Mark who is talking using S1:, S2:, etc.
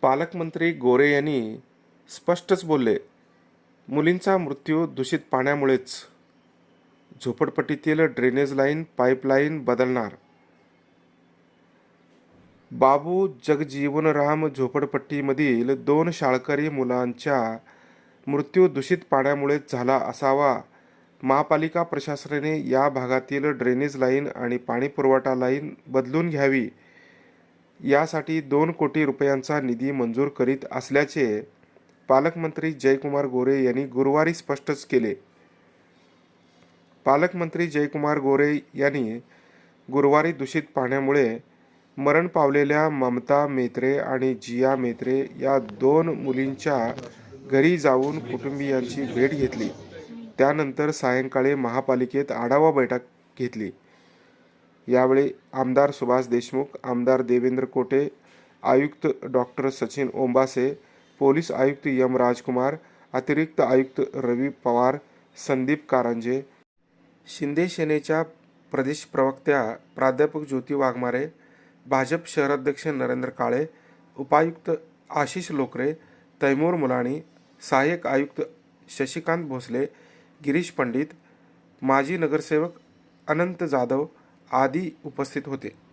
S1: पालकमंत्री गोरे यांनी स्पष्टच बोलले मुलींचा मृत्यू दूषित पाण्यामुळेच. झोपडपट्टीतील ड्रेनेज लाईन पाईपलाईन बदलणार. बाबू जगजीवनराम झोपडपट्टीमधील दोन शाळकरी मुलांच्या मृत्यू दूषित पाण्यामुळेच झाला असावा. महापालिका प्रशासनाने या भागातील ड्रेनेज लाईन आणि पाणीपुरवठा लाईन बदलून घ्यावी. यासाठी दोन कोटी रुपयांचा निधी मंजूर करीत असल्याचे पालकमंत्री जयकुमार गोरे यांनी गुरुवारी स्पष्टच केले. पालकमंत्री जयकुमार गोरे यांनी गुरुवारी दूषित पाण्यामुळे मरण पावलेल्या ममता मेत्रे आणि जिया मेत्रे या दोन मुलींच्या घरी जाऊन कुटुंबियांची भेट घेतली. त्यानंतर सायंकाळी महापालिकेत आढावा बैठक घेतली. यावेळी आमदार सुभाष देशमुख आमदार देवेंद्र कोटे आयुक्त डॉक्टर सचिन ओंबासे पोलीस आयुक्त यम राजकुमार अतिरिक्त आयुक्त रवी पवार संदीप कारंजे शिंदे सेनेच्या प्रदेश प्रवक्त्या प्राध्यापक ज्योती वाघमारे भाजप शहराध्यक्ष नरेंद्र काळे उपायुक्त आशिष लोकरे तैमूर मुलाणी सहाय्यक आयुक्त शशिकांत भोसले गिरीश पंडित माजी नगरसेवक अनंत जाधव आदी उपस्थित होते.